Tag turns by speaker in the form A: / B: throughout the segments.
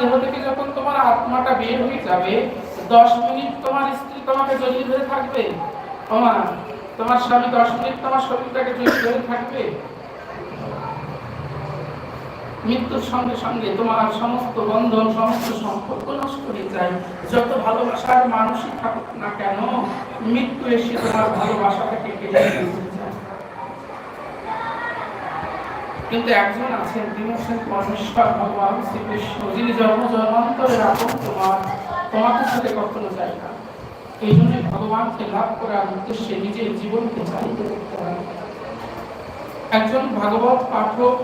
A: দেহ থেকে যখন তোমার আত্মাটা বের হয়ে যাবে, দশ মিনিট তোমার স্ত্রী তোমাকে জড়িয়ে ধরে থাকবে। তোমার তোমার স্বামী দশ মিনিট তোমার শরীরটাকে জড়িয়ে ধরে থাকবে। মৃত্যুর সঙ্গে সঙ্গে তোমার সমস্ত বন্ধন, সমস্ত সম্পর্ক নষ্ট হয়ে যায়। যত ভালোবাসার মানুষই থাকুক না কেন, মৃত্যু এসে তোমার ভালোবাসাটাকে কেড়ে নিয়ে যায় কিন্তু একজন আছেন তিনি হচ্ছেন পরমেশ্বর ভগবান, শ্রীকৃষ্ণ, যিনি জন্ম, জন্মান্তরের আপন তোমার তোমাদের সাথে কখনো যায় না। এই জন্য ভগবানকে লাভ করার উদ্দেশ্যে নিজের জীবনকে চালিত করতে একজন ভাগবত পাঠক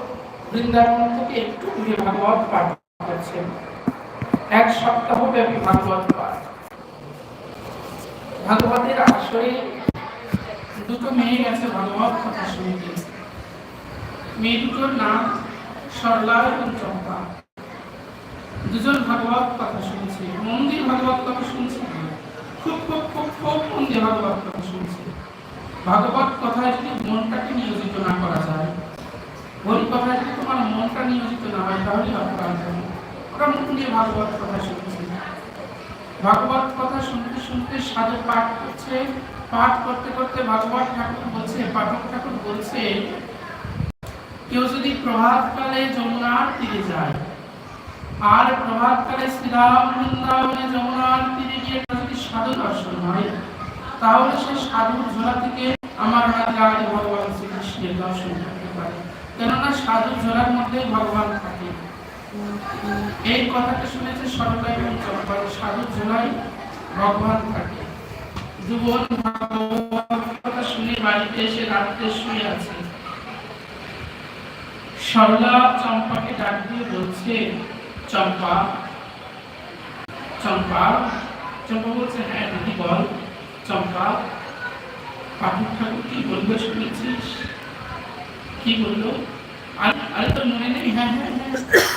A: বৃন্দাবন থেকে একটু দূরে ভাগবত পাঠ করছেন। এক সপ্তাহ ব্যাপী ভাগবত পাঠ। ভাগবতের আশ্রয়ে দুটো মেয়ে গেছে ভাগবত কথা শুনতে। মেয়ে দুটোর নাম সরলা এবং চম্পা। দুজন ভাগবত কথা শুনছে। মন্দির ভাগবত কথা শুনছে? খুব খুব খুব খুব মন্দির ভাগবত কথা শুনছে। ভাগবত কথায় যদি মনটাকে নিয়োজিত না করা যায়, হরি কথায় যদি তোমার মনটা নিয়োজিত না হয়, তাহলে অপরাধ হবে ওরা মুখ দিয়ে ভাগবত কথা শুনছে। ভাগবত কথা শুনতে শুনতে সাধু পাঠ করছে, পাঠ করতে করতে ভাগবত ঠাকুর বলছে, পাঠক ঠাকুর বলছে কেউ যদি প্রভাতকালে যমুনার তীরে যায়, আর প্রভাতকালে শ্রীরাম যমুনার তীরে গিয়ে যদি সাধু দর্শন হয়, তাহলে সে সাধুর ঝোলা থেকে আমার আগে ভগবান শ্রীকৃষ্ণের দর্শন করতে পারে। কেননা সাধুর ঝোলার মধ্যে ভগবান থাকে। এই কথাটা শুনেছে সরলা এবং চম্পা সাধুর ঝোলাই ভগবান থাকে। দুবন ভাগবত কথা শুনে বাড়িতে এসে রাত্রে শুয়ে আছে। সরলা চম্পাকে ডাক দিয়ে বলছে, চম্পা চম্পা। চম্পা বলছে হ্যাঁ দিদি, বল। চম্পা, পাঠক ঠাকুর কি বলবে শুনেছিস? কি বলল? আরে আরে তোর মনে নেই? হ্যাঁ হ্যাঁ হ্যাঁ।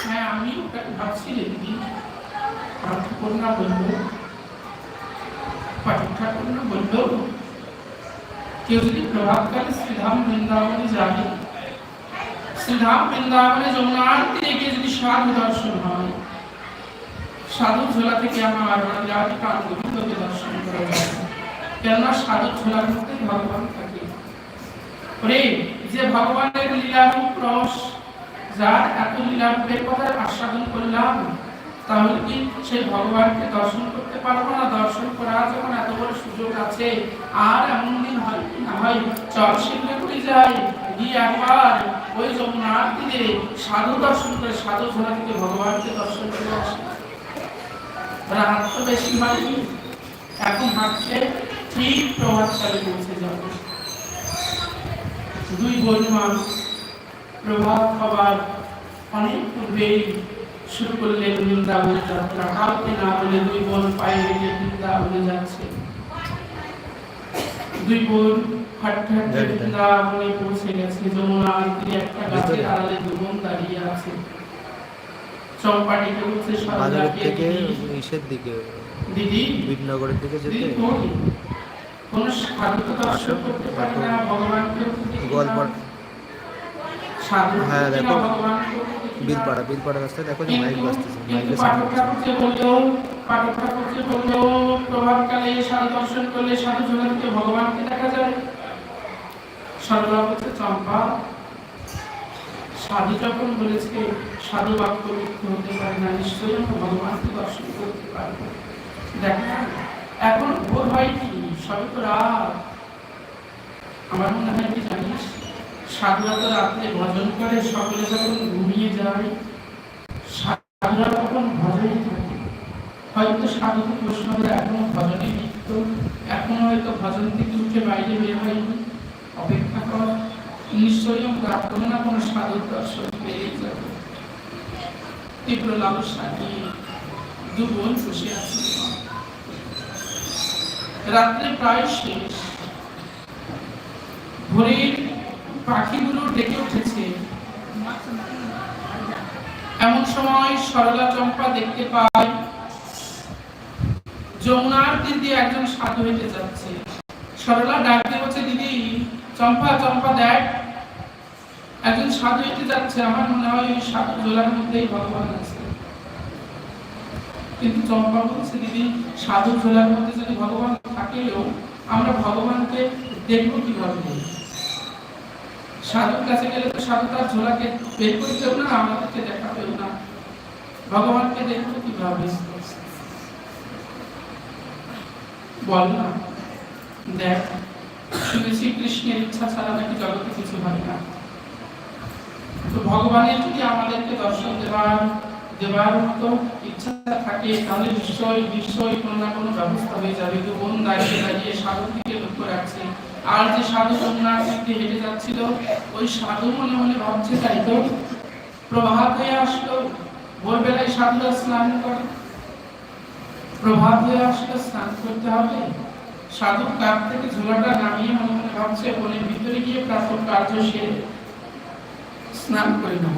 A: হ্যাঁ আমি ওটাকে ভাবছি রে দিদি। পাঠক ঠাকুর না বলব পাঠক ঠাকুর না বলল, কেউ যদি প্রভাতকালে শ্রীধাম বৃন্দাবনে যাবে শ্রীধাম বৃন্দাবনে যমুনার তীরে গিয়ে যদি সাধু দর্শন হয়, সাধু ঝোলা থেকে আমার রাজি কান গোবিন্দকে দর্শন করা যায়। কেননা সাধু ঝোলার মধ্যে ভগবান থাকে। ওরে, যে ভগবানের লীলারূপ রস, যার এত লীলারূপের কথা আস্বাদন করলাম, তাহলে কি সেই ভগবানকে দর্শন করতে পারব না? দর্শন করা যখন এত বড় সুযোগ আছে, আর এমন দিন হয় না হয়? চল শিলিগুড়ি যাই, গিয়ে একবার ওই যমুনার তীরে সাধু দর্শন করে, সাধু ঝোলা থেকে ভগবানকে দর্শন করে আসে হাত তো বেশি মারি এখন হাঁটছে ঠিক প্রভাতকালে পৌঁছে যাবে। দুই বন্ধুমান প্রভাত হবার অনেক পূর্বেই শুরু করলেন বৃন্দাবন যাত্রা। কাউকে না বলে দুই বোন পায়ে হেঁটে বৃন্দাবনে যাচ্ছে। দুই বোন বৃন্দাবনে পৌঁছে গেছে যমুনার তীরে একটা গাছের আড়ালে দু বোন দাঁড়িয়ে আছে। চম্পাটিকে বলছে
B: বাজারের থেকে ইসের দিকে।
A: দিদি?
B: বিটনগরের দিকে যেতে।
A: কোনো? সাধু দর্শন করতে পারে না ভগবানকে দেখি না।
B: গোয়ালপাড়।
A: সাধু
B: হ্যাঁ,
A: দেখি। ভগবানকে।
B: বীরপাড়া বীরপাড়া রাস্তায় দেখো যে মাইক বাজতেছে
A: সাধু করলে সাধু ভগবানকে দেখা যায়। সরলা চম্পা সাধু যখন বলেছে সাধু বাক্য মিথ্যে হতে পারে না নিশ্চয়ই আমরা ভগবানকে দর্শন করতে পারব। দেখ এখন ভোর হয়নি সবে তো রাত। আমার মনে হয় কি জানিস? সাধুরা রাত্রে ভজন করে, সকলে যখন ঘুমিয়ে যায় সাধুরা তখন ভজনে থাকে। হয়তো সাধু বৈষ্ণবরা এখনও ভজনে লিপ্ত, এখনও হয়তো ভজন থেকে উঠে বাইরে বের হয়নি। অপেক্ষা কর, নিশ্চয়ই আমরা না কোনো সাধুর দর্শন পেয়ে যাব। তীব্র লালসা নিয়ে দু বোন বসে আছে। রাত্রে প্রায় শেষ। ভোরের পাখিগুলো ডেকে উঠেছে। এমন সময় সরলা চম্পা দেখতে পায়, যমুনার একজন সাধু হেঁটে যাচ্ছে। সরলা বলছে, দিদি, চম্পা চম্পা, দেখ, একজন সাধু হেঁটে যাচ্ছে। আমার মনে হয় ওই সাধু জোলার মধ্যেই ভগবান আছে। কিন্তু চম্পা বলছে, দিদি, সাধু ঝোলার মধ্যে যদি ভগবান থাকেও, আমরা ভগবানকে দেখব কীভাবে? সাধুর কাছে গেলে তো সাধু তার ঝোলাকে বের করতেও না, আমাদেরকে দেখাবেও না। ভগবানকে দেখব কীভাবে বল না। দেখ শুনেছি কৃষ্ণের ইচ্ছা ছাড়া নাকি জগতে কিছু হয় না। তো ভগবানের যদি আমাদেরকে দর্শন দেওয়ার দেওয়ার মতো ইচ্ছা থাকে, তাহলে নিশ্চয়ই নিশ্চয়ই কোনো না কোনো ব্যবস্থা হয়ে যাবে। তো বোন দাঁড়িয়ে দাঁড়িয়ে সাধুর দিকে লক্ষ্য রাখছে আর যে সাধু যমুনার দিকে হেঁটে যাচ্ছিল, ওই সাধু মনে মনে ভাবছে, তাই তো? প্রভাত হয়ে আসলো, ভোরবেলায় সাধুরা স্নান করে। প্রভাত হয়ে আসলে, স্নান করতে হবে। সাধু কাপ থেকে ঝোলাটা নামিয়ে মনে মনে ভাবছে বনের ভিতরে গিয়ে প্রাথমিক কার্য সেরে স্নান করে নেব।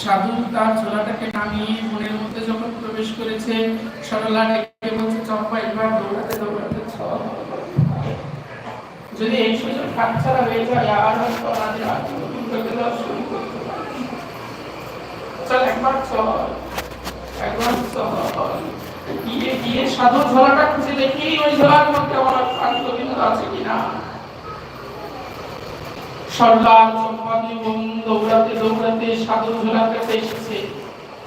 A: সাধু তার ঝোলাটাকে নামিয়ে মনের মধ্যে যখন প্রবেশ করেছে, সরলা ডেকে বলছে, চম্পা এবার দৌড়াতে দৌড়াতে। যদি এই সুযোগ হাতছাড়া হয়ে যায় আর হয়তো আমাদের নতুন করে দেওয়া শুরু করতে চল, একবার চল একবার চল। গিয়ে গিয়ে সাধু ঝোলাটা খুঁজে দেখি, ওই ঝোলার মধ্যে আমার শান্ত বিন্দু আছে কিনা। সরলা চম্পাদি বোন দৌড়াতে দৌড়াতে সাধু ঝোলার কাছে এসেছে।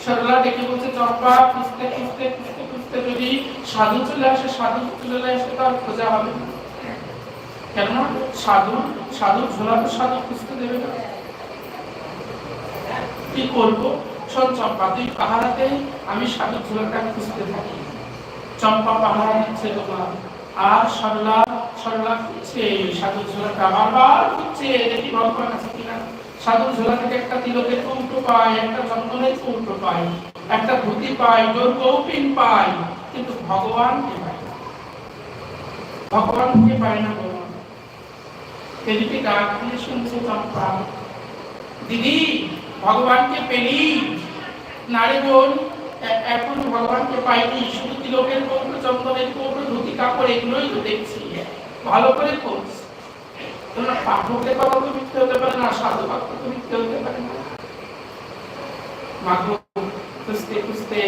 A: সরলা ডেকে বলছে, চম্পা, খুঁজতে খুঁজতে খুঁজতে খুঁজতে যদি সাধু চলে আসে, সাধু চলে আসে তার খোঁজা হবে না। কেননা সাধু সাধু ঝোলাতে সাধু খুঁজতে দেবে না। কি করব? শোন চম্পা, তুই পাহারাতে আমি সাধু ঝোলাটা খুঁজতে থাকি। চম্পা পাহারা দিচ্ছে তোমার। আর সরলা সরলা খুঁজছে, সাধু ঝোলাটা বারবার খুঁজছে। দেখি ভগবান আছে কিনা। সাধু ঝোলা থেকে একটা তিলকের কৌটো পায়, একটা চন্দনের কৌটো পায়, একটা ধুতি পায়, জোর কৌপিন পায়। কিন্তু ভগবানকে পায় ভগবানকে পায় না এদিকে ডাক দিয়ে শুনছে চম্পা দিদি, ভগবানকে পেলি? নারী বোন এখন ভগবানকে পাইনি। শুধু তিলকের কৌটো, চন্দনের কৌটো, ধুতি, কাপড়, এগুলোই তো দেখছি। ভালো করে খোঁজ। তোমরা পাঠকের কথা তো মিথ্যে হতে পারে না, সাধু বাক্য তো মিথ্যে হতে পারে না। মাগো খুঁজতে খুঁজতে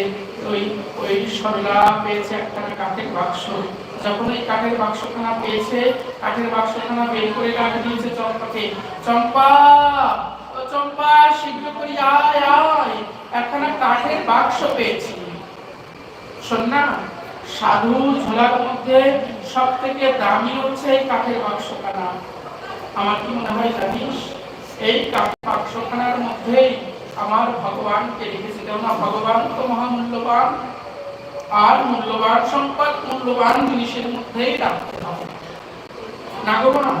A: ওই ওই সরলা পেয়েছে একখানা কাঠের বাক্স। যখন এই কাঠের বাক্সখানা পেয়েছে, কাঠের বাক্সখানা বের করে রাখে দিয়েছে চম্পাকে। চম্পা, ও চম্পা, শীঘ্র করে আয় আয়। একখানা কাঠের বাক্স পেয়েছি। শোন না সাধু ঝোলার মধ্যে সব থেকে দামি হচ্ছে এই কাঠের বাক্সখানা। আমার কি মনে হয় জানিস? এই কাঠের বাক্সখানার মধ্যেই আমার ভগবানকে রেখেছি। কেননা ভগবান তো মহামূল্যবান। আর মূল্যবান সম্পদ, মূল্যবান জিনিসের মধ্যেই রাখতে হবে। না গো না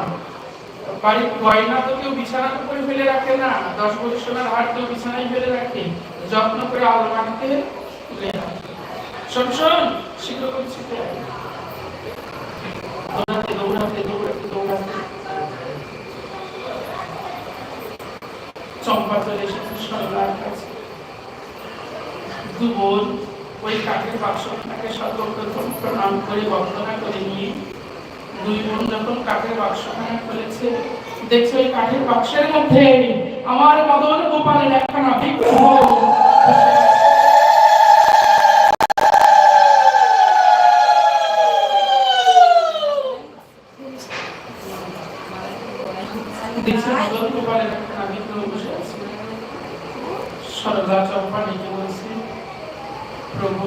A: বাড়ির গয়না তো কেউ বিছানার উপরে ফেলে রাখে না। দশ বছর সোনার হার কেউ বিছানায় ফেলে রাখে। যত্ন করে আলমারিতে তুলে রাখে। শোন শোন, শীঘ্র করে শিখে আয়। দৌড়াতে দৌড়াতে দৌড়াতে দৌড়াতে চম্পা চলে এসেছে সরলার কাছে দু বোন কাঠের বাক্সটাকে সর্বপ্রথম প্রণাম করে বন্দনা করে নিয়ে দুই বোন যখন কাঠের বাক্সখানা খুলেছে, দেখছে ওই কাঠের বাক্সের মধ্যে, আমার মদন গোপালের একখানা বিগ্রহ দেখছে মদন গোপালের একখানা বিগ্রহ বসে আছে সরলা চম্পা ডেকে বলছে প্রভু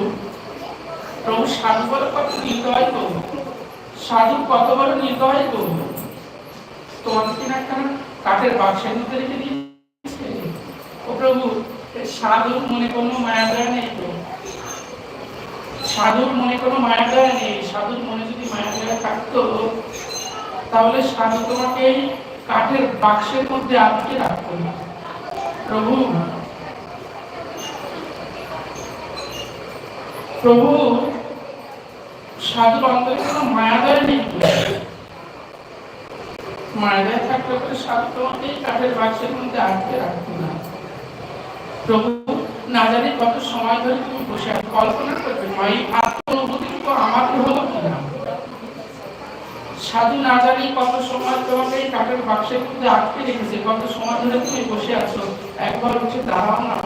A: প্রভু সাধু বড় কত নির্দয় গো সাধু কত বড় নির্দয় গো তোমাকে কিনা একখানা কাঠের বাক্সের মধ্যে রেখে দিয়েছে ও প্রভু সাধুর মনে কোনো মায়া দয়া নেই তো সাধুর মনে কোনো মায়া দয়া নেই। সাধুর মনে যদি মায়া দয়া থাকতো, তাহলে সাধু তোমাকে কাঠের বাক্সের মধ্যে আটকে রাখতো না। প্রভু প্রভু সাধুর অন্তরে কোনো মায়াদয় নেই তো। মায়াদয় থাকলে সাধু তোমাকে কাঠের বাক্সের মধ্যে আটকে রাখতো না। প্রভু না জানি কত সময় ধরে তুমি বসে আছো। কল্পনা করবে আমার হলো কিনা সাধু না জানি কত সময় তোমাকে এই কাঠের বাক্সের মধ্যে আটকে রেখেছে, কত সময় ধরে তুমি বসে আছো? একবার দাঁড়াও না।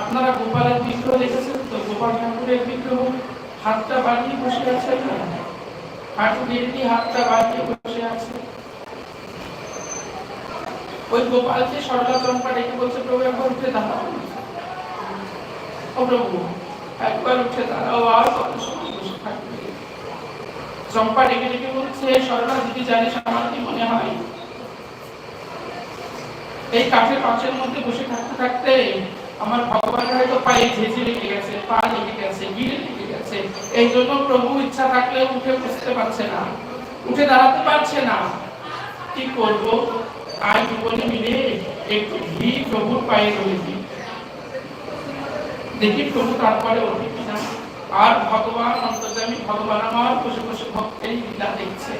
A: আপনারা গোপালের বিগ্রহ দেখেছেন তো? গোপাল ঠাকুরের বিগ্রহ? হাতটা বাড়িয়ে বসে আছে হাঁটু হাতটা বাড়িয়ে বসে আছে। ওই গোপালকে সরলা চম্পা ডেকে বলছে, প্রভু, একবার উঠে দাঁড়াও একবার উঠে আর কত সময় বসে থাকবে? চম্পা ডেকে ডেকে বলছে জানিস আমার কি মনে হয়? এই কাঠের পাঁচের মধ্যে বসে থাকতে থাকতে আমার ভগবানের হয়তো পায়ে লেগে গেছে, পা লেগে গেছে গিরে লেগে গেছে। এই জন্য প্রভু ইচ্ছা থাকলে উঠে বসতে পারছে না, উঠে দাঁড়াতে পারছে না। কি করব? আজ জীবনে মিলে একটু ঘি প্রভুর পায়ে রয়েছি দেখি প্রভু তারপরে ওঠে আর ভগবান অন্তর্জামী ভগবান আমার বসে বসে ভক্তের লীলা দেখছে।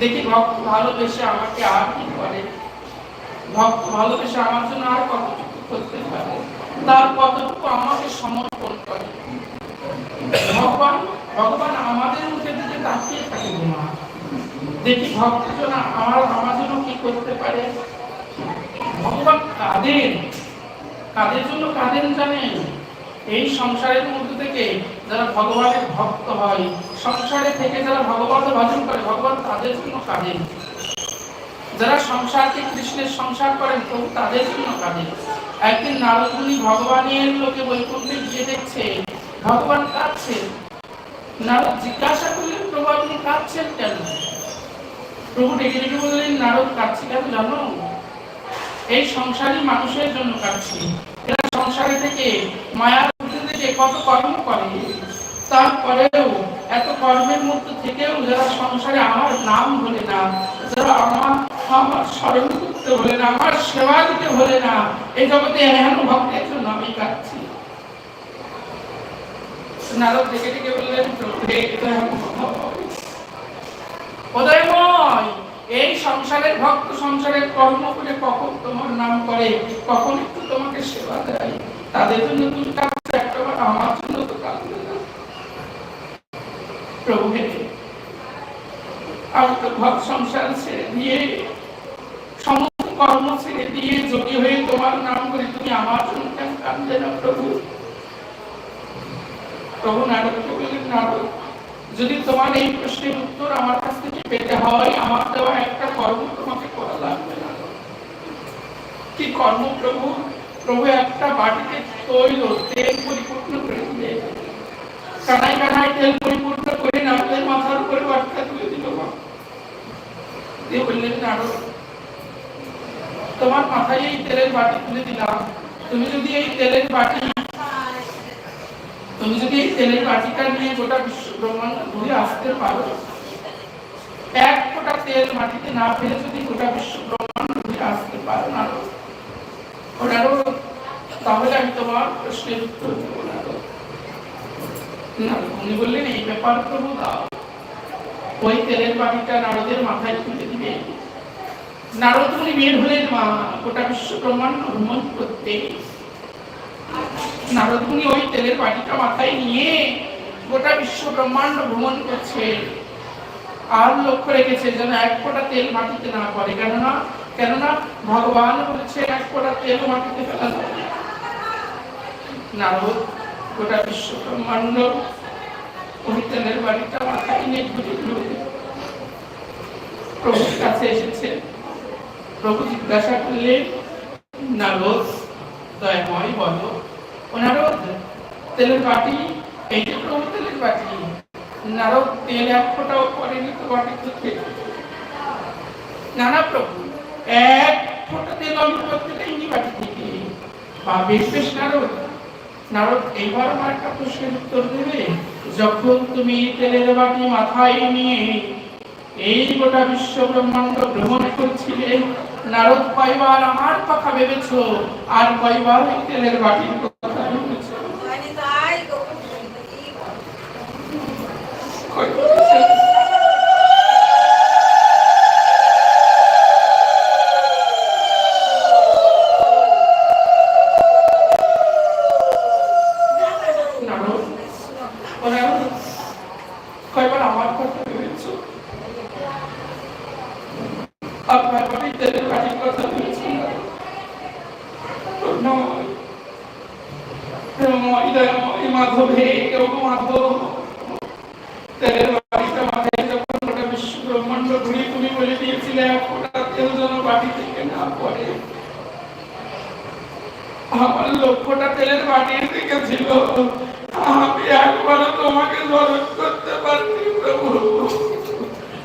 A: দেখি ভক্ত ভালোবেসে আমাকে আর কি করে? ভক্ত ভালোবেসে আমার জন্য আর কতটুকু করতে পারে? তার কতটুকু আমাকে সমর্পণ করে? ভগবান ভগবান আমাদের মুখের দিকে তাকিয়ে থাকে না দেখি ভক্তজন আমার আমার জন্য কি করতে পারে? ভগবান কাঁদেন কাদের জন্য কাঁদেন জানেন এই সংসারের মধ্যে থেকে যারা ভগবানের ভক্ত হয়, সংসারে থেকে যারা ভগবানের ভজন করে, ভগবান তাদের জন্য কাঁদেন যারা সংসারকে কৃষ্ণের সংসার করেন, প্রভু তাদের জন্য কাঁদেন একদিন নারদমুনি ভগবানের লোকে বৈকুণ্ঠে গিয়ে দেখছে, ভগবান কাঁদছেন। নারদ জিজ্ঞাসা করলেন, প্রভু আপনি কাঁদছেন কেন? প্রভু ডেকে ডেকে বললেন, নারদ কাঁদছি কেন জানো? এই সংসারী মানুষের জন্য কাঁদছি এরা সংসারে থেকে মায়ার মধ্যে থেকে কত কর্ম করে তারপরেও এত কর্মের মধ্যে থেকেও যারা সংসারে আমার নাম বলে না যারা আমার আমার স্মরণ করতে বলে না আমার সেবা দিতে হলে না এই জগতে এহেন ভক্তের জন্য আমি কাঁদছি নারদ ডেকে ডেকে বললেন প্রভু হে, এই সংসারের ভক্ত, সংসারের কর্ম করে কখন তোমার নাম করে, কখন একটু তোমাকে সেবা দেয়? তাদের জন্য তুমি কাঁদছো একটাবার আমার জন্য তো কাঁদবে না প্রভু আমি তো সংসার ছেড়ে দিয়ে, সমস্ত কর্ম ছেড়ে দিয়ে হয়ে তোমার নাম করে, তুমি আমার জন্য কেন কাঁদবে না প্রভু? প্রভু বললেন, নারদ, যদি তোমার এই প্রশ্নের উত্তর আমার পেতে হয়, আমার দেওয়া একটা কর্ম তোমাকে করা লাগবে না। কি কর্ম প্রভু? প্রভু একটা বাটিতে তৈল, তেল পরিপূর্ণ করে দিলে কানাই কানাই তেল পরিপূর্ণ করে নারদের মাথার উপরে বাটিটা তুলে দিল দিয়ে বললেন, নারদ, তোমার মাথায় এই তেলের বাটি তুলে দিলাম। তুমি যদি এই তেলের বাটি তুমি যদি এই তেলের বাটিটা নিয়ে গোটা বিশ্ব ব্রহ্মাণ্ড ঘুরে আসতে পারো এক ফোঁটা তেল মাটিতে না ফেলে যদি গোটা বিশ্ব ব্রহ্মাণ্ড ঘুরে আসতে পারো না ওনারও তাহলে আমি তোমার প্রশ্নের উত্তর দেবো না উনি বললেন এই ব্যাপার প্রভু দাও। ওই তেলের বাটিটা নারদের মাথায় তুলে দিবে। নারদ উনি বের হলেন মা, গোটা ভ্রমণ করতে নারদমুনি ওই তেলের মাথায় নিয়ে গোটা বিশ্ব ব্রহ্মাণ্ড ভ্রমণ করছে আর লক্ষ্য রেখেছে যেন এক ফোঁটা তেল মাটিতে না পড়ে। কেননা কেননা, ভগবান বলেছে, এক ফোঁটা তেল মাটিতে ফেলা গোটা বাড়িটা মাথায় নিয়ে ঘুরে ঘুরে প্রভুর কাছে এসেছে। প্রভু জিজ্ঞাসা দয়াময় বলো নারদ তেলের বাটি, এই যে প্রভু তেলের বাটি নারদ তেল এক নানা প্রভু, এক তেল আমি করতে দেয়নি থেকে। বা বেশ বেশ নারদ। নারদ, এইবার আমার একটা প্রশ্নের উত্তর দেবে। যখন তুমি তেলের বাটি মাথায় নিয়ে এই গোটা বিশ্ব ব্রহ্মাণ্ড ভ্রমণ করছিলে, নারদ কয়বার আমার কথা ভেবেছ? আর কয়বার তেলের বাটির কথা ভেবেছ
C: মানে তাই গো কি
A: কয়বার ভেবেছ? নারদ ও নারদ, কয়বার আমার কথা ভেবেছ আপনার বাড়িতে বাটির কথা ভেবেছ মাধবে কেউ মাধব তেলের বাড়িটা মাথায় যখন ওটা বিশ্ব ব্রহ্মাণ্ড ঘুরি তুমি বলে দিয়েছিলে ওটা তেল যেন বাড়ি থেকে না পড়ে আমার লক্ষ্যটা তেলের বাটির দিকে ছিল আমি একবারও তোমাকে স্মরণ করতে পারিনি প্রভু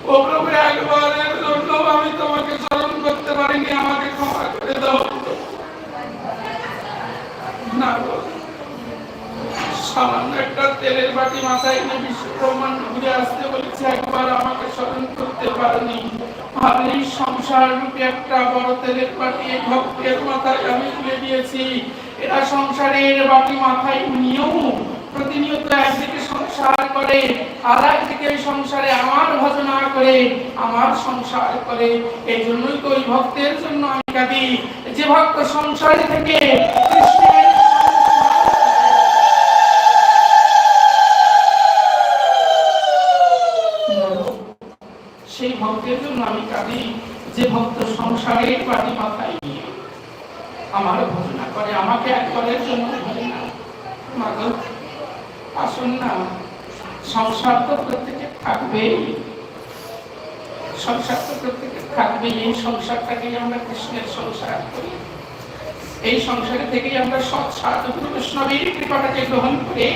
A: ও প্রভু একবারের জন্য আমি তোমাকে স্মরণ করতে পারিনি আমাকে ক্ষমা করে দাও না গো। সামান্য একটা তেলের বাটি মাথায় এনে বিশ্ব ব্রহ্মাণ্ড ঘুরে আসতে বলেছে একবার আমাকে স্মরণ করতে পারেনি আর এই সংসার রূপে একটা বড় তেলের বাটি এই ভক্তের মাথায় আমি তুলে দিয়েছি এরা সংসারের বাটি মাথায় নিয়েও প্রতিনিয়ত একদিকে সংসার করে, আর একদিকে সংসারে আমার ভজনা করে, আমার সংসার করে। এই জন্যই তো ওই ভক্তের জন্য আমি কাঁদি। যে ভক্ত সংসারে থেকে সেই ভক্তের জন্য আমি কাঁদি। যে ভক্ত সংসারের বাড়ি মাথায় নিয়ে আমার ভজনা করে আমাকে একবারের জন্য মাধব আসুন না, সংসার তো প্রত্যেকে থাকবেই। সংসার তো প্রত্যেকে থাকবেই। এই সংসারটাকেই আমরা কৃষ্ণের সংসার করি। এই সংসারে থেকেই আমরা সৎ সাধু বৈষ্ণবের কৃপাটাকে গ্রহণ করে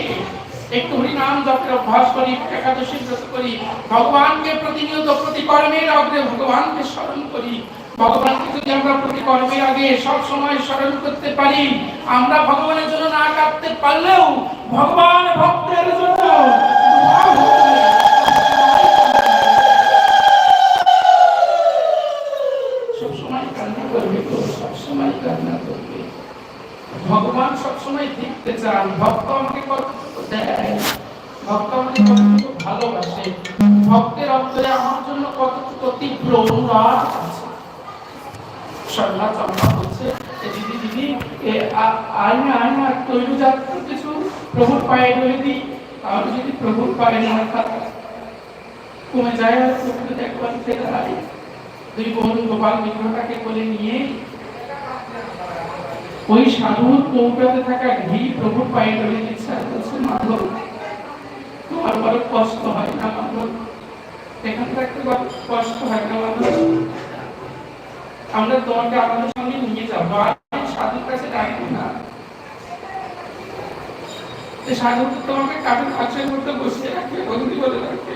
A: একটু হরিনাম জপের অভ্যাস করি, একাদশী ব্রত করি, ভগবানকে প্রতিনিয়ত প্রতি কর্মের অগ্রে ভগবানকে স্মরণ করি। ভগবান সবসময় দেখতে চান, ভক্ত আমাকে কতটুকু দেয়, ভক্ত আমাকে ভালোবাসে, ভক্তের অন্তরে আমার জন্য কতটুকু তীব্র অনুরাগ আছে। সরলা বলছে "এ দিদি দিদি, এ, আ- আয় না আয় না তৈরি কিছু প্রভুর পায়ে ধরে দিই। তাহলে যদি প্রভুর পায়ে না থাকা, কমে যায় আর প্রভুকে দেখবার ফেরা হয় দুই বোন গোপাল বিগ্রহটাকে কোলে নিয়ে ওই সাধুর কৌটাতে থাকা ঘি প্রভুর পায়ে ধরে দিচ্ছে আর মাধব, তোমার বড় কষ্ট হয় না মাধব। এখান থাকতে কষ্ট হয় না মাধব। আমরা তোমাকে আমাদের সঙ্গে নিয়ে যাব সাধুর কাছে ডাকবো না। সাধু তোমাকে বসিয়ে রাখবে বলে রাখবে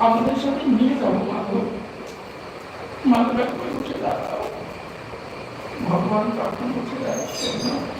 A: আমাদের সাথে নিয়ে যাব মাধব উঠে ভগবান তখন উঠে দাঁড়াচ্ছেন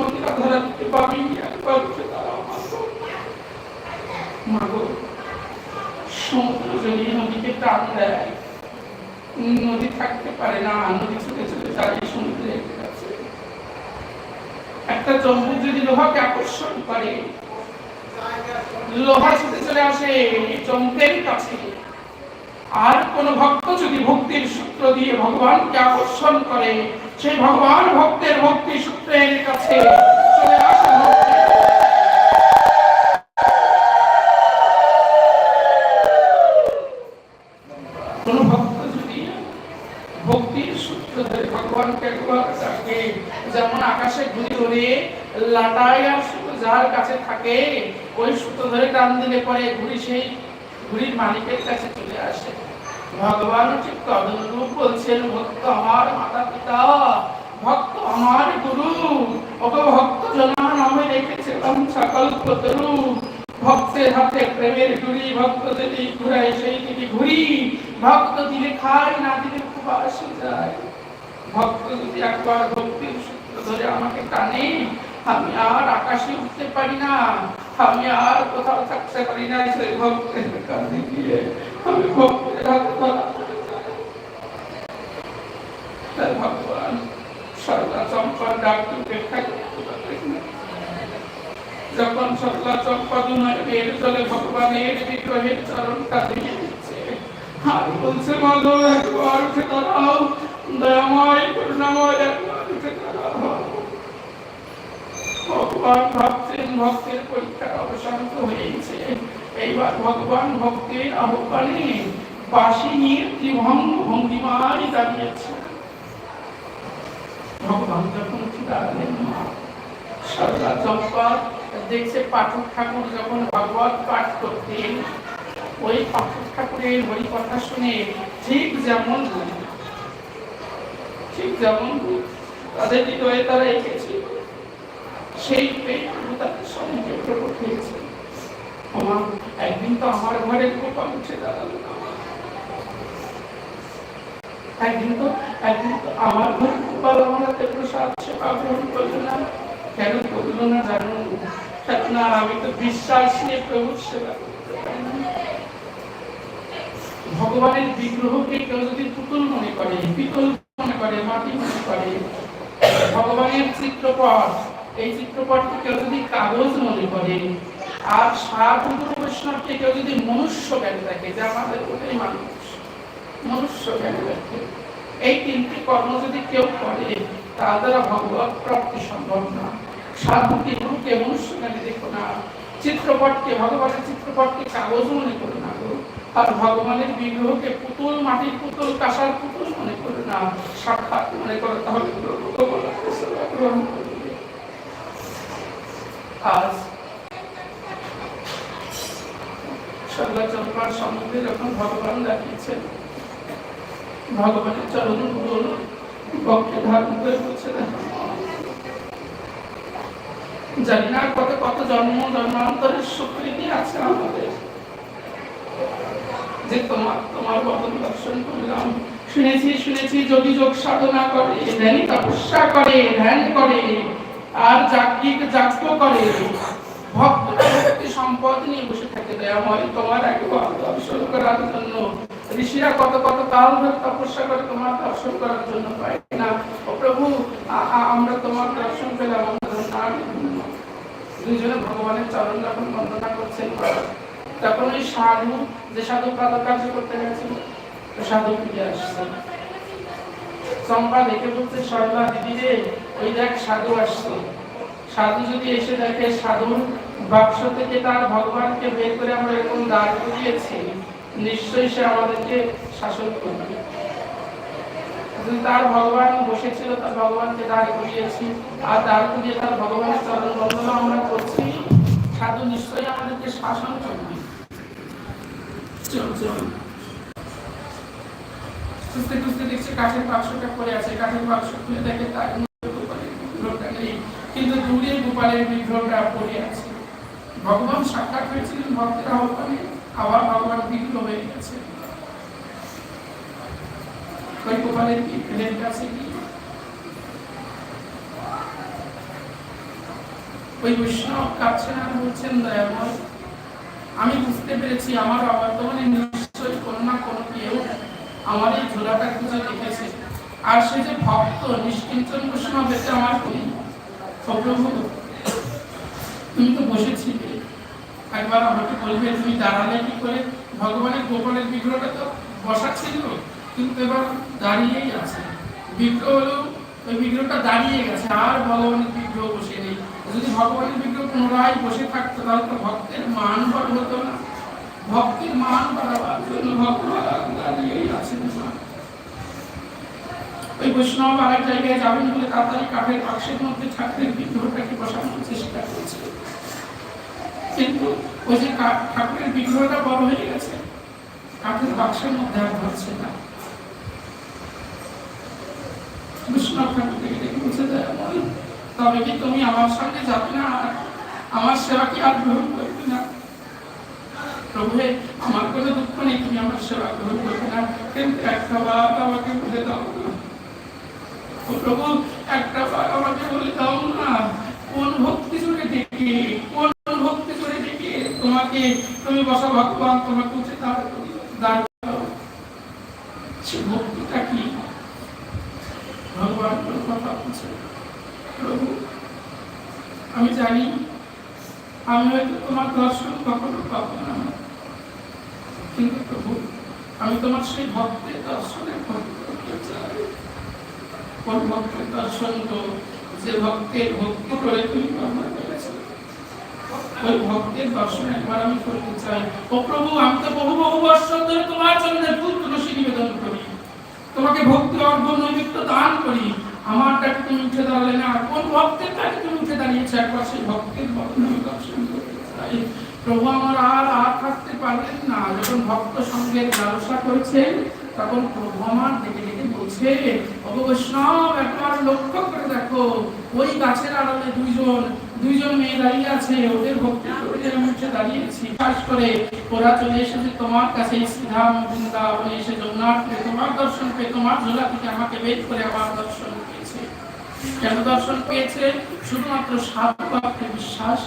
A: উঠে দাঁড়াও মাগো মাগো সমুদ্র যদি নদীকে টান দেয় নদী থাকতে পারে না নদী ছুটে ছুটে যায় সমুদ্রের একটা জম্বু যদি লোহাকে আকর্ষণ করে লোহা ছুটে চলে আসে চমকের কাছে আর কোন ভক্ত যদি ভক্তির সূত্র দিয়ে। ভগবানকে আকর্ষণ করে সেই ভগবান ভক্তের ভক্তি সূত্রের কাছে ডাকে, যেমন আকাশে ঘুরি আর সুতো যার কাছে থাকে, ওই সুতো ধরে টান দিলে পরে ঘুরি সেই ঘুরির মালিকের কাছে চলে আসে। ভগবান বলছেন, ভক্ত আমার মাতা পিতা ভক্ত আমার গুরু ওকে ভক্ত জনা নামে রেখেছিলাম সকল ভক্তের হাতে প্রেমের ঘুরি ভক্ত যদি ঘুরায় সেই ঘুরি, ভক্ত দিলে না দিলে খুব আসে যায়। ভক্ত যদি একবার ভক্তির সূত্র ধরে আমাকে টানে, আমি আর আকাশে উঠতে পারি না, আমি আর কোথাও থাকতে পারি না, সেই ভক্তের কাছে গিয়ে আমি ভগবান সরলা চম্পল ডাক্তারকে যখন সরলা চম্পল চলে ভগবানের বিগ্রহের চরণটা দিয়ে আর বলছে একবার উঠে দয়াময় করুণাময় একবার ভগবান ভাবছেন ভক্তের পরীক্ষার অবসান হয়েছে এইবার ভগবান ভক্তির আহ্বানে বাসি নিয়ে ত্রিভঙ্গ দাঁড়িয়েছে। ভগবান যখন চম্পা দেখছে পাঠক ঠাকুর যখন ভগবত পাঠ করতেন, ওই পাঠক ঠাকুরের হরি কথা শুনে ঠিক যেমন ঠিক যেমন তাদের হৃদয়ে তারা এঁকেছিল সেই তাদের সঙ্গে প্রকট হয়েছে। একদিন তো আমার ঘরে গোপাল উঠে দাঁড়াল না। একদিন তো একদিন তো আমার গ্রহণ করল না। কেন না না আমি তো বিশ্বাস নিয়ে সেবা। ভগবানের বিগ্রহকে কেউ যদি পুতুল মনে করে পিতল মনে করে, মাটি মনে করে, ভগবানের চিত্রপট, এই চিত্রপটকে কেউ যদি কাগজ মনে করে, আর সাধু বৈষ্ণবকে কেউ যদি মনুষ্য জ্ঞান থাকে যে আমাদের ওটাই মানুষ মনুষ্য জ্ঞান দেখে এই তিনটি কর্ম যদি কেউ করে, তার দ্বারা ভগবত প্রাপ্তি সম্ভব না। সাধুকে গুরুকে মনুষ্য জ্ঞানে দেখো না। চিত্রপটকে, ভগবানের চিত্রপটকে কাগজ মনে করো না গো। আর ভগবানের বিগ্রহকে পুতুল, মাটির পুতুল, কাঁসার পুতুল মনে করো না। সাক্ষাৎ মনে করো, তাহলে আজ সরলা সম্বন্ধে যখন ভগবান দেখিয়েছেন ভগবানের চরণগুলো বক্ষে ধারণ করে বলছে জানি না কত কত জন্ম জন্মান্তরের স্বীকৃতি আছে আমাদের। যে তোমার তোমার বদন দর্শন করলাম। শুনেছি শুনেছি যদি যোগ সাধনা করে, ধ্যানী তপস্যা করে, ধ্যান করে, আর যাজ্ঞিক যাজ্ঞ করে। ভক্ত সম্পদ নিয়ে বসে থাকে দয়াময় তোমার একবার দর্শন করার জন্য। ঋষিরা কত কত কাল ধরে তপস্যা করে তোমার দর্শন করার জন্য পায় না। ও প্রভু আমরা তোমার দর্শন পেলাম, আমরা। দুইজনে ভগবানের চরণ যখন বন্দনা করছেন, তখন ওই সাধু, যে সাধু কার্য করতে গেছিল সাধু ফিরে আসছে। চম্পা দেখে বলছে সরলা দিদি রে, ওই দেখ সাধু আসছে। সাধু যদি এসে দেখে সাধুর বাক্স থেকে তার ভগবানকে বের করে আমরা এরকম দাঁড় করিয়েছি। নিশ্চয়ই সে আমাদেরকে শাসন করবে। তার ভগবান বসেছিল, তার ভগবানকে দাঁড় করিয়েছি, আর দাঁড় করিয়ে তার ভগবানের চরণ বন্দনা আমরা করছি, সাধু নিশ্চয়ই আমাদেরকে শাসন করবে। খুঁজতে খুঁজতে কাঠের বাক্সটা পড়ে আছে। কাঠের বাক্স খুলে দেখে তার কিন্তু দূরে গোপালের বিগ্রহটা পড়ে আছে। ভগবান সাক্ষাৎ হয়েছিলেন ভক্তের আহ্বানে। আবার ভগবান বিগ্রহ হয়ে গেছে। আমি বুঝতে পেরেছি আমার অবর্তমানে নিশ্চয়ই কোনো না কোনো কেউ আমার এই ঝোলাটা খুঁজে দেখেছে। আর সে যে ভক্ত নিষ্কিঞ্চন বৈষ্ণব আমার তুমি তো বসেছিলে। একবার আমাকে বলবে তুমি দাঁড়ালে কি করে? ভগবানের বিগ্রহটা তো বসা ছিল কিন্তু এবার দাঁড়িয়েই আছে। বিগ্রহ হলো ওই বিগ্রহটা দাঁড়িয়ে গেছে, আর ভগবানের বিগ্রহ বসে নেই। যদি ভগবানের বিগ্রহ পুনরায় বসে থাকতো, তাহলে তো ভক্তের মান বড় হতো না। ভক্তের মান বাড়াবার জন্য দাঁড়িয়েই আছেন ওই বৈষ্ণব আরেক জায়গায় যাবেন বলে তাড়াতাড়ি কাঠের বাক্সের মধ্যে ঠাকুরের বিগ্রহটাকে বসানোর চেষ্টা করছে। কিন্তু ওই যে ঠাকুরের বিগ্রহটা বড় হয়ে গেছে, কাঠের বাক্সের মধ্যে আর ধরছে না। তবে কি তুমি আমার সঙ্গে যাবে না? আমার সেবা কি আর গ্রহণ করবে না? প্রভু আমার কোনো দুঃখ নেই, তুমি আমার সেবা গ্রহণ করবে না। কিন্তু একটা বার আমাকে বলে দাও না। প্রভু, একটা বার আমাকে বলে দাও না। কোন ভক্তি জুড়ে ডেকে কোন তোমাকে তুমি বসা, ভগবান তোমাকে দাঁড় করাও। সে ভক্তিটা কি? ভগবান কথা বলছে প্রভু, আমি জানি আমি হয়তো তোমার দর্শন কখনো পাবো না। কিন্তু প্রভু, আমি তোমার সেই ভক্তের দর্শনে কোন ভক্তের দর্শন তো যে ভক্তের ভক্তি করে তুমি আমার ওই ভক্তের দর্শন একবার আমি করতে চাই। ও প্রভু, আমি তো বহু বহু বর্ষ ধরে তোমার ফুল তুলসী নিবেদন করি। তোমাকে ভক্তি অর্ঘ নৈমিত্য দান করি। আমার ডাকে তুমি উঠে দাঁড়ালে না। কোন ভক্তের ডাকে তুমি উঠে একবার সেই ভক্তের বদন আমি দর্শন করতে চাই। প্রভু, আমার আর আর থাকতে পারলেন না। যখন ভক্ত সঙ্গে করেছেন তখন প্রভু আমার ডেকে ডেকে বলছে একবার লক্ষ্য করে দেখো। ওই গাছের আড়ালে দুইজন দুইজন মেয়ে দাঁড়িয়ে আছে, ওদের ভক্তি আমি উঠে দাঁড়িয়েছি কাজ করে ওরা চলে এসেছে তোমার কাছে, শ্রীধাম বৃন্দাবনে এসে তোমার দর্শন পেয়ে, তোমার ঝোলা থেকে আমাকে বের করে আমার দর্শন কেন দর্শন পেয়েছে? শুধুমাত্র বিশ্বাস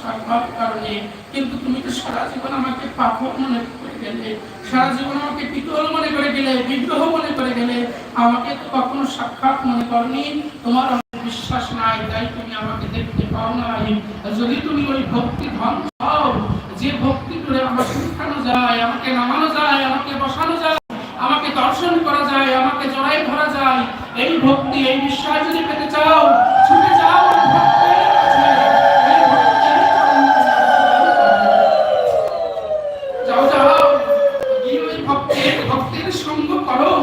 A: কারণে। কিন্তু তুমি তো সারা জীবন আমাকে পাথর মনে করে গেলে, সারা জীবন আমাকে পিতল মনে করে গেলে বিগ্রহ মনে করে গেলে, আমাকে তো কখনো সাক্ষাৎ মনে করনি। তোমার বিশ্বাস নাই তাই তুমি আমাকে দেখতে পাও নাই। যদি তুমি ওই ভক্তি ধন পাও যে ভক্তি করে আমাকে উঠানো যায়, আমাকে নামানো যায়, আমাকে বসানো যায়, আমাকে দর্শন করা যায়, আমাকে জড়াই ধরা যায়, এই ভক্তি, এই বিশ্বাস যদি পেতে চাও, ছুটে যাও ভক্তের সঙ্গ করো।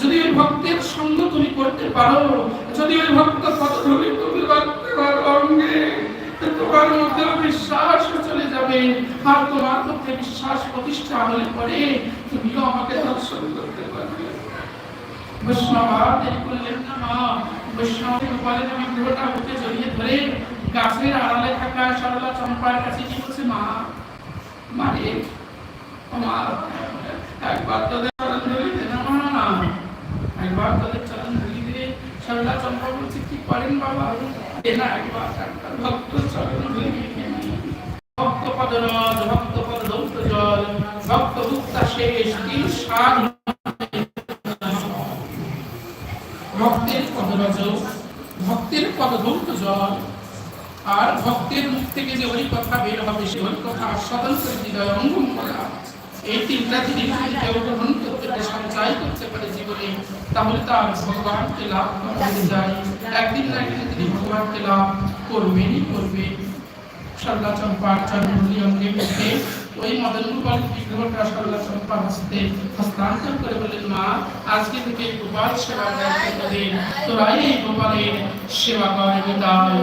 A: যদি ওই ভক্তের সঙ্গ তুমি করতে পারো, যদি ওই ভক্ত তোমার মধ্যে বিশ্বাস চলে যাবে। আর তোমার মধ্যে বিশ্বাস প্রতিষ্ঠা হলে পরে তুমিও আমাকে দর্শন করতে পারবে। বৈষ্ণবা দেরি করলেন না মা বৈষ্ণব গোপালের বিগ্রহটা বুকে জড়িয়ে ধরে গাছের আড়ালে থাকা সরলা চম্পার কাছে কি বলছে, মা মারে মা একবার তোদের চরণ ধরি দে সরলা চম্পা বলছে, কি করেন বাবা? একবার জল। আর ভক্তের মুখ থেকে যে ওই কথা বের হবে, সে ওই কথা আস্বাদন হৃদয় অঙ্গম করা। এই তিনটা জিনিস কেউ গ্রহণ করতে পারে, সঞ্চয় করতে পারে জীবনে, তাহলে তার ভগবানকে লাভ করা হয়ে যায়। একদিন না একদিন তিনি ভগবানকে লাভ করবেনই করবেন। সরলা চম্পার চরণগুলি অঙ্গে মুখে ওই মদন গোপাল বিগ্রহটা সরলা চম্পার হস্তে হস্তান্তর করে বললেন, মা, আজকে থেকে গোপাল সেবা দায়িত্ব তোরাই এই গোপালের সেবা করে বিদায়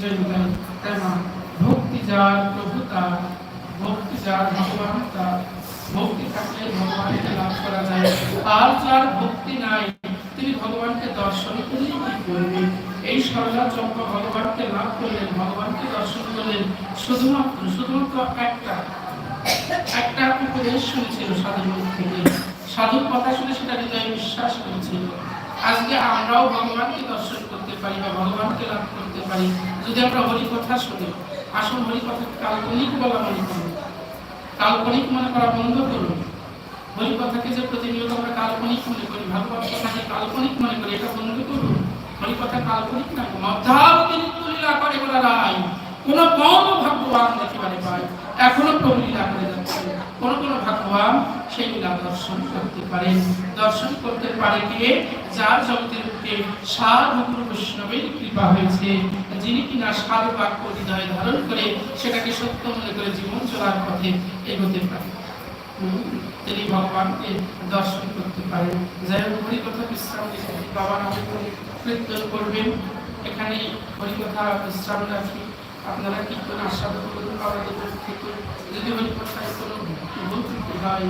A: জয় নিতাই। তাই মা, ভক্তি যার প্রভু তার ভক্তি যার ভগবান তার ভক্তি থাকলে ভগবানকে লাভ করা যায় আর যার ভক্তি নাই তিনি ভগবানকে দর্শন করলেই কি করবেন এই সরলা চম্পা ভগবানকে লাভ করলেন, ভগবানকে দর্শন করলেন। শুধুমাত্র শুধুমাত্র একটা একটা উপদেশ শুনেছিল সাধুর থেকে। সাধুর কথা শুনে সেটা হৃদয়ে বিশ্বাস করেছিল। আজকে আমরাও ভগবানকে দর্শন করতে পারি বা ভগবানকে লাভ করতে পারি। যদি আমরা হরি কথা শুনি আসল হরি কথা কাল্পনিক বলা মনে করুন কাল্পনিক মনে করা বন্ধ করুন। হরি কথাকে যে প্রতিনিয়ত আমরা কাল্পনিক মনে করি, ভাগবত কথাকে কাল্পনিক মনে করি, এটা বন্ধ করুন। হরি কথা কাল্পনিক না মধ্যাবতী লীলা করে বলা রায় কোন কম ভাগ্যবান দেখিবারে পায়? এখনও প্রভু লীলা করে যাচ্ছে। কোন কোন ভাগ্যবান সেই লীলা দর্শন করতে পারেন। দর্শন করতে পারে কে? যার জগতের বুকে সাধু বৈষ্ণবের কৃপা হয়েছে। যিনি কিনা সাধু বাক্য হৃদয়ে ধারণ করে সেটাকে সত্য মনে করে জীবন চলার পথে এগোতে পারে। তিনি ভগবানকে দর্শন করতে পারেন। যাই হোক হরিকথা বিশ্রাম বাবা নামে কীর্তন করবেন। এখানে হরিকথা বিশ্রাম রাখি। আপনারা কীর্তন আস্বাদন করুন আমাদের থেকে? যদি হরিকথায় কোনো ভুল হয়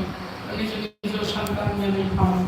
A: নিজ নিজ সন্তান মেনে ক্ষমা